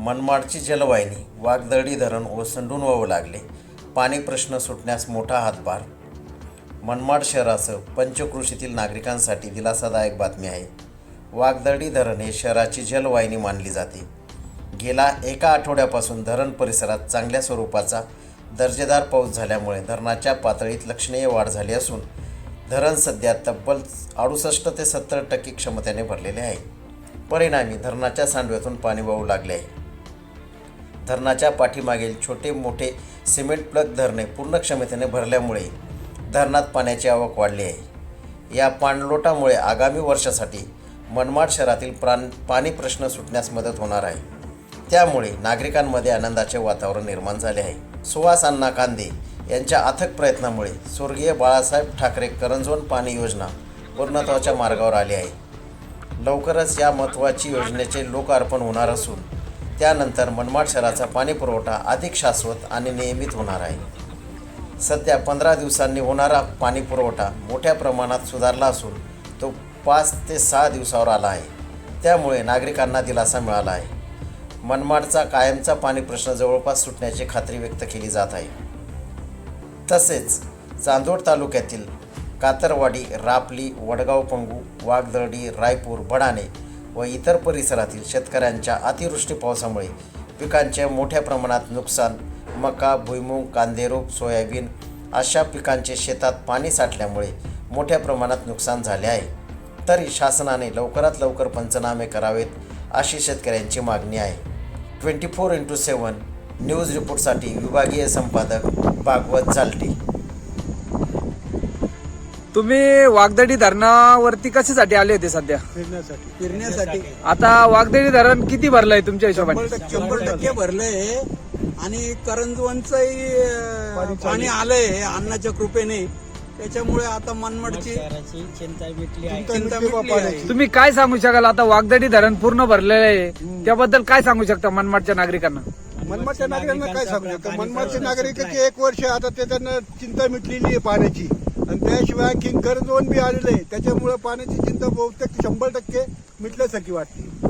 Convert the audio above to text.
मनमाडची जलवाहिनी वागदरडी धरण ओसंडून वाहू लागले. पाणी प्रश्न सुटण्यास मोठा हातभार. मनमाड शहरासह पंचकृषीतील नागरिकांसाठी दिलासादायक बातमी आहे. वागदरडी धरण हे शहराची जलवाहिनी मानली जाते. गेला एका आठवड्यापासून धरण परिसरात चांगल्या स्वरूपाचा दर्जेदार पाऊस झाल्यामुळे धरणाच्या पातळीत लक्षणीय वाढ झाली असून धरण सध्या तब्बल अडुसष्ट ते सत्तर टक्के क्षमतेने भरलेले आहे. परिणामी धरणाच्या सांडव्यातून पाणी वाहू लागले आहे. धरणाच्या पाठीमागील छोटे मोठे सिमेंट प्लग धरणे पूर्ण क्षमतेने भरल्यामुळे धरणात पाण्याची आवक वाढली आहे. या पाणलोटामुळे आगामी वर्षासाठी मनमाड शहरातील प्राण पाणी प्रश्न सुटण्यास मदत होणार आहे. त्यामुळे नागरिकांमध्ये आनंदाचे वातावरण निर्माण झाले आहे. सुहास अण्णा कांदे यांच्या अथक प्रयत्नामुळे स्वर्गीय बाळासाहेब ठाकरे करंजवन पाणी योजना पूर्णत्वाच्या मार्गावर आली आहे. लवकरच या महत्त्वाची योजनेचे लोकार्पण होणार असून त्यानंतर मनमाड शहराचा पाणी पुरवठा अधिक शाश्वत आणि नियमित होणार आहे. सध्या पंधरा दिवसांनी होणारा पाणी पुरवठा मोठ्या प्रमाणात सुधारला असून तो पाच ते सहा दिवसावर आला आहे. त्यामुळे नागरिकांना दिलासा मिळाला आहे. मनमाडचा कायमचा पाणी प्रश्न जवळपास सुटण्याची खात्री व्यक्त केली जात आहे. तसेच चांदोड तालुक्यातील कातरवाडी रापली वडगाव पंगू वाघदर्डी रायपूर बडाणे व इतर परिसरातील शेतकऱ्यांच्या अतिवृष्टी पावसामुळे पिकांचे मोठ्या प्रमाणात नुकसान मका भुईमूग कांदेरूप सोयाबीन अशा पिकांचे शेतात पाणी साठल्यामुळे मोठ्या प्रमाणात नुकसान झाले आहे. तरी शासनाने लवकरात लवकर पंचनामे करावेत अशी शेतकऱ्यांची मागणी आहे. Twenty four into seven news रिपोर्टसाठी विभागीय संपादक भागवत चालटी. तुम्ही वागदडी धरणावरती कशासाठी आले होते सध्या? फिरण्यासाठी. फिरण्यासाठी. आता वागदडी धरण किती भरलंय तुमच्या हिशोबाने? शंभर टक्के भरलंय. आणि करंजवनचंही पाणी आलंय अन्नाच्या कृपेने. त्याच्यामुळे आता मनमडची चिंता मिटली आहे. चिंता मिटली आहे. तुम्ही काय सांगू शकाल? आता वागदडी धरण पूर्ण भरलेलं आहे. त्याबद्दल काय सांगू शकता मनमाडच्या नागरिकांना? मनमाडच्या नागरिकांना काय सांगू शकतो? मनमाडचे नागरिकाची एक वर्ष आता ते त्यांना चिंता मिटलेली आहे पाण्याची. आणि त्याशिवाय किंग दोन बी आलेले आहे. त्याच्यामुळं पाण्याची चिंता बहुतेक शंभर टक्के मिटल्यासारखी वाटते.